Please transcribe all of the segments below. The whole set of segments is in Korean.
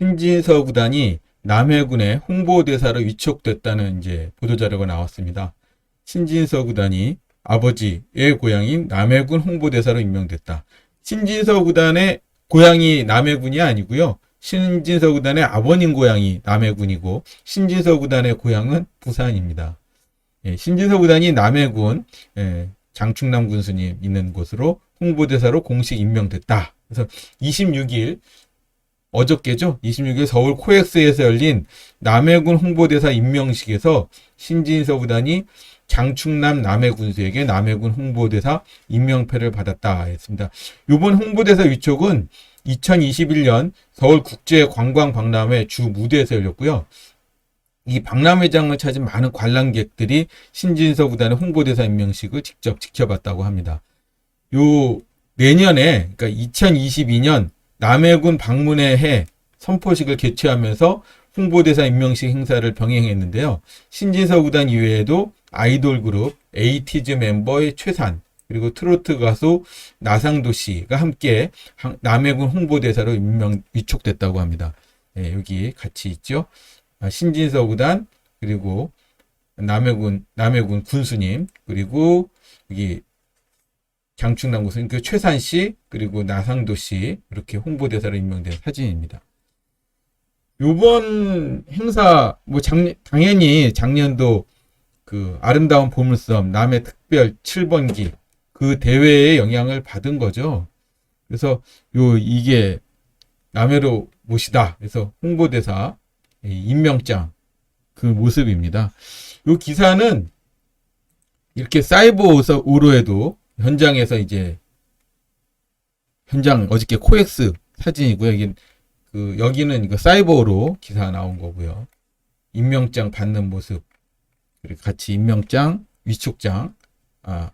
신진서 구단이 남해군의 홍보대사로 위촉됐다는 이제 보도자료가 나왔습니다. 신진서 구단이 아버지의 고향인 남해군 홍보대사로 임명됐다. 신진서 구단의 고향이 남해군이 아니고요. 신진서 구단의 아버님 고향이 남해군이고 신진서 구단의 고향은 부산입니다. 예, 신진서 구단이 남해군 예, 장충남 군수님 있는 곳으로 홍보대사로 공식 임명됐다. 그래서 26일 어저께죠. 26일 서울 코엑스에서 열린 남해군 홍보대사 임명식에서 신진서 구단이 장충남 남해군수에게 남해군 홍보대사 임명패를 받았다 했습니다. 이번 홍보대사 위촉은 2021년 서울 국제 관광 박람회 주 무대에서 열렸고요. 이 박람회장을 찾은 많은 관람객들이 신진서 구단의 홍보대사 임명식을 직접 지켜봤다고 합니다. 요 내년에 그러니까 2022년 남해군 방문의 해 선포식을 개최하면서 홍보대사 임명식 행사를 병행했는데요. 신진서 구단 이외에도 아이돌 그룹 에이티즈 멤버의 최산 그리고 트로트 가수 나상도 씨가 함께 한- 남해군 홍보대사로 임명 위촉됐다고 합니다. 예, 여기 같이 있죠. 아, 신진서 구단 그리고 남해군 남해군 군수님 그리고 여기 장충남 군수님 그 최산 씨 그리고 나상도 씨 이렇게 홍보대사로 임명된 사진입니다. 요번 행사 뭐 작, 당연히 작년도 그 아름다운 보물섬 남해 특별 7번기 그 대회의 영향을 받은 거죠. 그래서 요 이게 남해로 모시다. 그래서 홍보대사 이 임명장 그 모습입니다. 요 기사는 이렇게 사이버 오로에도 현장에서 이제 현장 어저께 코엑스 사진이고요. 여기 그 여기는 이거 사이버로 기사 나온 거고요. 임명장 받는 모습 그리고 같이 임명장 위촉장 아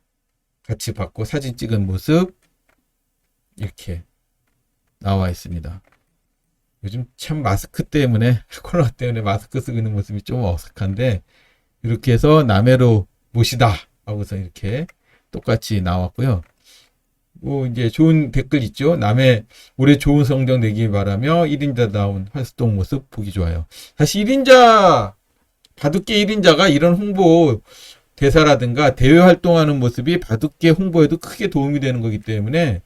같이 받고 사진 찍은 모습 이렇게 나와 있습니다. 요즘 참 마스크 때문에 코로나 때문에 마스크 쓰고 있는 모습이 좀 어색한데 이렇게 해서 남해로 모시다 하고서 이렇게 똑같이 나왔고요. 뭐 이제 좋은 댓글 있죠. 남해 올해 좋은 성적 내길 바라며 1인자다운 활동 모습 보기 좋아요. 사실 1인자 바둑계 1인자가 이런 홍보 대사라든가 대외 활동하는 모습이 바둑계 홍보에도 크게 도움이 되는 거기 때문에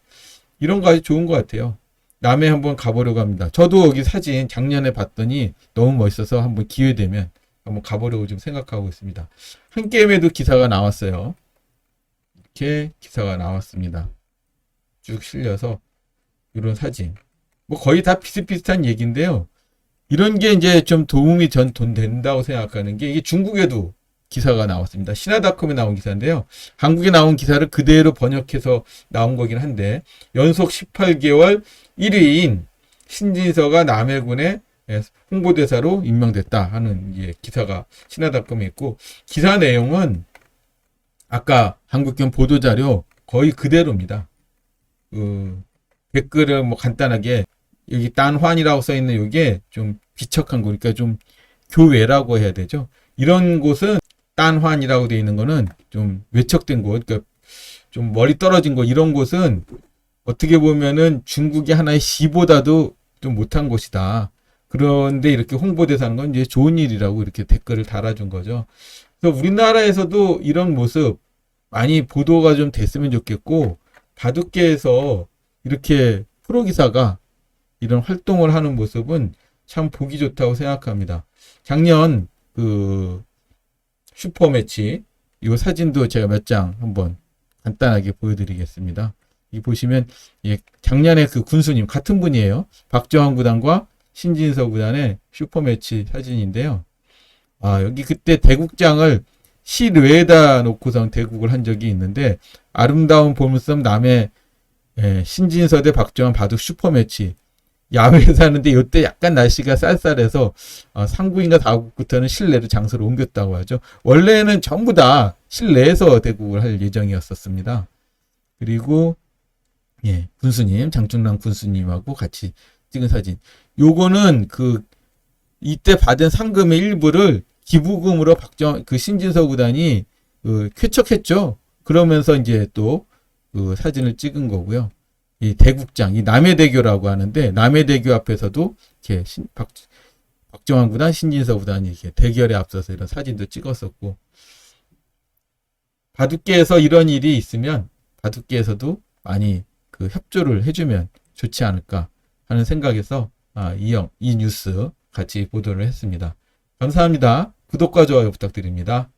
이런 거 아주 좋은 것 같아요. 남해 한번 가보려고 합니다. 저도 여기 사진 작년에 봤더니 너무 멋있어서 한번 기회 되면 한번 가보려고 좀 생각하고 있습니다. 한 게임에도 기사가 나왔어요. 이렇게 기사가 나왔습니다. 쭉 실려서 이런 사진. 뭐 거의 다 비슷비슷한 얘기인데요. 이런 게 이제 좀 도움이 전 돈 된다고 생각하는 게 이게 중국에도 기사가 나왔습니다. 신화닷컴에 나온 기사인데요. 한국에 나온 기사를 그대로 번역해서 나온 거긴 한데 연속 18개월 1위인 신진서가 남해군의 예, 홍보대사로 임명됐다 하는 예, 기사가 신화닷컴에 있고 기사 내용은 아까 한국경 보도자료 거의 그대로입니다. 그 댓글을 뭐 간단하게 여기 딴환이라고 써 있는 이게 좀 비척한 거니까 좀 교외라고 해야 되죠. 이런 곳은 딴환이라고 되어 있는 거는 좀 외척된 곳, 그러니까 좀 멀리 떨어진 곳 이런 곳은 어떻게 보면은 중국의 하나의 시보다도 좀 못한 곳이다. 그런데 이렇게 홍보대사는 건 이제 좋은 일이라고 이렇게 댓글을 달아준 거죠. 그래서 우리나라에서도 이런 모습 많이 보도가 좀 됐으면 좋겠고 바둑계에서 이렇게 프로 기사가 이런 활동을 하는 모습은 참 보기 좋다고 생각합니다. 작년 그 슈퍼 매치 이 사진도 제가 몇 장 한번 간단하게 보여드리겠습니다. 이 보시면 예, 작년에 그 군수님 같은 분이에요. 박정환 구단과 신진서 구단의 슈퍼 매치 사진인데요. 아 여기 그때 대국장을 실외에다 놓고선 대국을 한 적이 있는데 아름다운 보물섬 남해 예, 신진서 대 박정환 바둑 슈퍼매치 야외에서 하는데 이때 약간 날씨가 쌀쌀해서 어, 상국인가 다국부터는 실내로 장소를 옮겼다고 하죠. 원래는 전부 다 실내에서 대국을 할 예정이었었습니다. 그리고 예, 군수님 장충남 군수님하고 같이 찍은 사진. 요거는 그 이때 받은 상금의 일부를 기부금으로 박정 그 신진서 구단이 그 쾌척했죠. 그러면서 이제 또 그 사진을 찍은 거고요. 이 대국장, 이 남해대교라고 하는데 남해대교 앞에서도 이렇게 신, 박, 박정환 구단, 신진서 구단이 이렇게 대결에 앞서서 이런 사진도 찍었었고 바둑계에서 이런 일이 있으면 바둑계에서도 많이 그 협조를 해주면 좋지 않을까 하는 생각에서 아, 이, 영, 이 뉴스 같이 보도를 했습니다. 감사합니다. 구독과 좋아요 부탁드립니다.